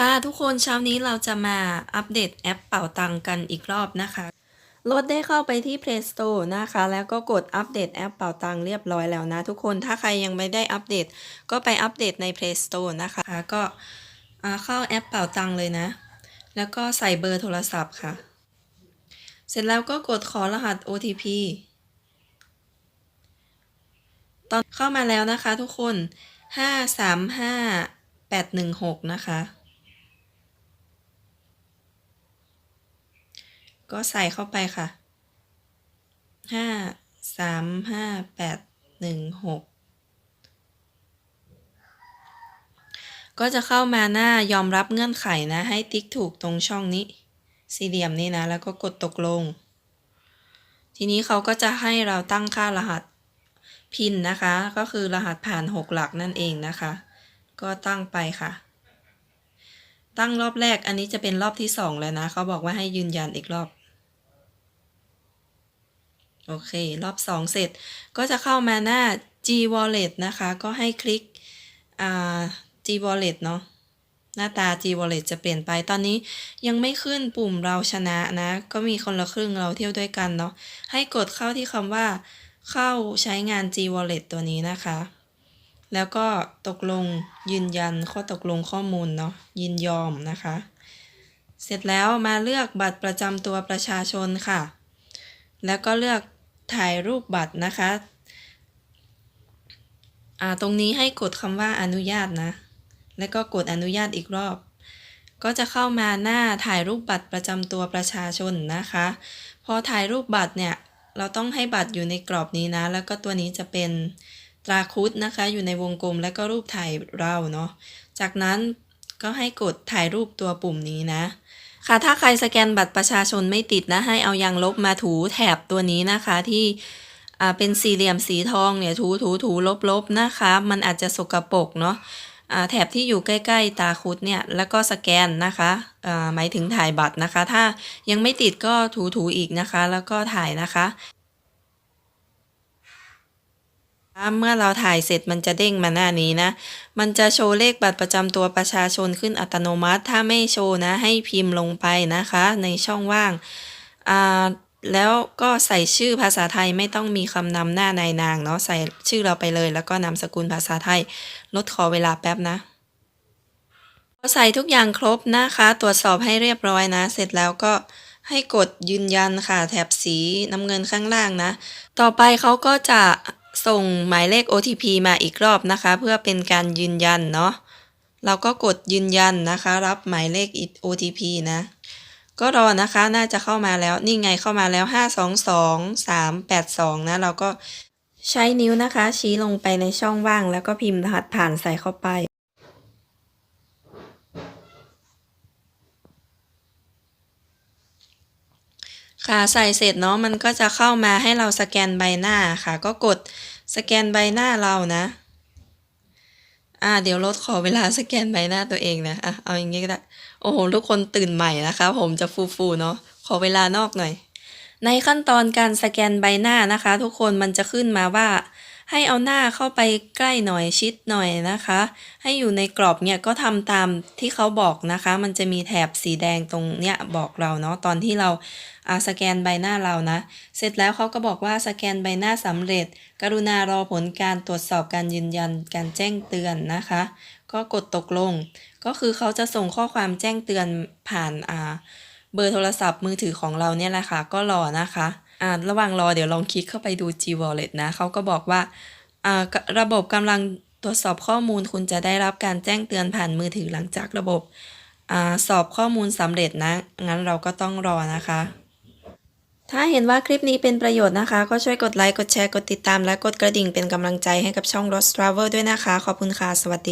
ค่ะทุกคนเช้านี้เราจะมาอัปเดตแอปเป่าตังกันอีกรอบนะคะรถได้เข้าไปที่ Play Store นะคะ แล้วก็กดอัปเดตแอปเป่าตังเรียบร้อยแล้วนะทุกคนถ้าใครยังไม่ได้อัปเดต ก็ไปอัปเดตใน Play Store นะคะ ก็เข้าแอปเป่าตังเลยนะ แล้วก็ใส่เบอร์โทรศัพท์ค่ะ เสร็จแล้วก็กดขอรหัส OTP ตอนเข้ามาแล้วนะคะทุกคนห้าสามห้าแปดหนึ่งหกนะคะ ก็ใส่เข้าไปค่ะห้าสามห้าแปดหนึ่งหกก็จะเข้ามาหน้ายอมรับเงื่อนไขนะ ให้ติ๊กถูกตรงช่องนี้ สี่เหลี่ยมนี้นะ แล้วก็กดตกลง ทีนี้เขาก็จะให้เราตั้งค่ารหัสพินนะคะ ก็คือรหัสผ่าน 6 หลักนั่นเองนะคะ ก็ตั้งไปค่ะ ตั้งรอบแรกอันนี้จะเป็นรอบที่ 2 แล้วนะ เขาบอกว่าให้ยืนยันอีกรอบ โอเค รอบ 2 เสร็จก็จะเข้ามาหน้า G Wallet นะคะ ก็ให้คลิกอ่า G Wallet เนาะหน้าตา G Wallet จะเปลี่ยนไปตอนนี้ยังไม่ขึ้นปุ่มเราชนะนะ ก็มีคนละครึ่งเราเที่ยวด้วยกันเนาะให้กดเข้าที่คำว่า เข้าใช้งาน G Wallet ตัวนี้นะคะ แล้วก็ตกลงยืนยันข้อตกลงข้อมูลเนาะยินยอมนะคะ เสร็จแล้วมาเลือกบัตรประจำตัวประชาชนค่ะ แล้วก็เลือก ถ่ายรูปบัตรนะคะตรงนี้ให้กดคำว่าอนุญาตนะ แล้วก็กดอนุญาตอีกรอบ ก็จะเข้ามาหน้าถ่ายรูปบัตรประจำตัวประชาชนนะคะ พอถ่ายรูปบัตรเนี่ย เราต้องให้บัตรอยู่ในกรอบนี้นะ แล้วก็ตัวนี้จะเป็นตราคุดนะคะ อยู่ในวงกลมแล้วก็รูปถ่ายเราเนาะ จากนั้นก็ให้กดถ่ายรูปตัวปุ่มนี้นะ ค่ะถ้าใครสแกนบัตรประชาชนไม่ติดนะ ให้เอายางลบมาถูแถบตัวนี้นะคะที่อ่าเป็นสี่เหลี่ยมสีทองเนี่ยถูถูถูลบลบนะคะ มันอาจจะสกปรกเนาะอ่าแถบที่อยู่ใกล้ ๆ ตาคุดเนี่ยแล้วก็สแกนนะคะอ่าหมายถึงถ่ายบัตรนะคะ ถ้ายังไม่ติดก็ถูถูอีกนะคะ แล้วก็ถ่ายนะคะ เมื่อเราถ่ายเสร็จมันจะเด้งมาหน้านี้นะ มันจะโชว์เลขบัตรประจำตัวประชาชนขึ้นอัตโนมัติ ถ้าไม่โชว์นะ ให้พิมพ์ลงไปนะคะ ในช่องว่างอ่าแล้วก็ใส่ชื่อภาษาไทยไม่ต้องมีคำนำหน้านายนางเนาะ ใส่ชื่อเราไปเลย แล้วก็นามสกุลภาษาไทย ลดขอเวลาแป๊บนะพอใส่ทุกอย่างครบนะคะ ตรวจสอบให้เรียบร้อยนะ เสร็จแล้วก็ให้กดยืนยันค่ะ แถบสีน้ำเงินข้างล่างนะ ต่อไปเขาก็จะ ส่งหมายเลข OTP มาอีกรอบนะคะ เพื่อเป็นการยืนยันเนาะเราก็กดยืนยันนะคะ รับหมายเลข OTP นะ ก็รอนะคะน่าจะเข้ามาแล้วนี่ไงเข้ามาแล้ว 522 382 นะ เราก็ใช้นิ้วนะคะ ชี้ลงไปในช่องว่างแล้วก็พิมพ์รหัสผ่านใส่เข้าไป ค่ะใส่เสร็จเนาะมันก็จะเข้ามาให้เราสแกนใบหน้าค่ะ ก็กดสแกนใบหน้าเรานะ อ่า เดี๋ยวลดขอเวลาสแกนใบหน้าตัวเองนะอะเอาอย่างงี้ก็ได้โอ้โหทุกคนตื่นใหม่นะคะ ผมจะฟูๆเนาะขอเวลานอกหน่อย ในขั้นตอนการสแกนใบหน้านะคะ ทุกคนมันจะขึ้นมาว่า ให้เอาหน้าเข้าไปใกล้หน่อยชิดหน่อยนะคะ ให้อยู่ในกรอบเนี่ยก็ทำตามที่เขาบอกนะคะ มันจะมีแถบสีแดงตรงเนี้ยบอกเราเนาะตอนที่เราอาสแกนใบหน้าเรานะ เสร็จแล้วเขาก็บอกว่าสแกนใบหน้าสำเร็จ กรุณารอผลการตรวจสอบการยืนยันการแจ้งเตือนนะคะ ก็กดตกลง ก็คือเขาจะส่งข้อความแจ้งเตือนผ่านอ่าเบอร์โทรศัพท์มือถือของเราเนี่ยแหละค่ะ ก็รอนะคะ อ่าระหว่างรอเดี๋ยวลองคลิกเข้าไปดู G Wallet นะเขาก็บอกว่าอ่าระบบกำลังตรวจสอบข้อมูลคุณจะได้รับการแจ้งเตือนผ่านมือถือหลังจากระบบอ่าสอบข้อมูลสำเร็จนะ งั้นเราก็ต้องรอนะคะ ถ้าเห็นว่าคลิปนี้เป็นประโยชน์นะคะ ก็ช่วยกดไลค์ กดแชร์ กดติดตาม และกดกระดิ่งเป็นกำลังใจให้กับช่อง Lost Travel ด้วยนะคะ ขอบคุณค่ะ สวัสดี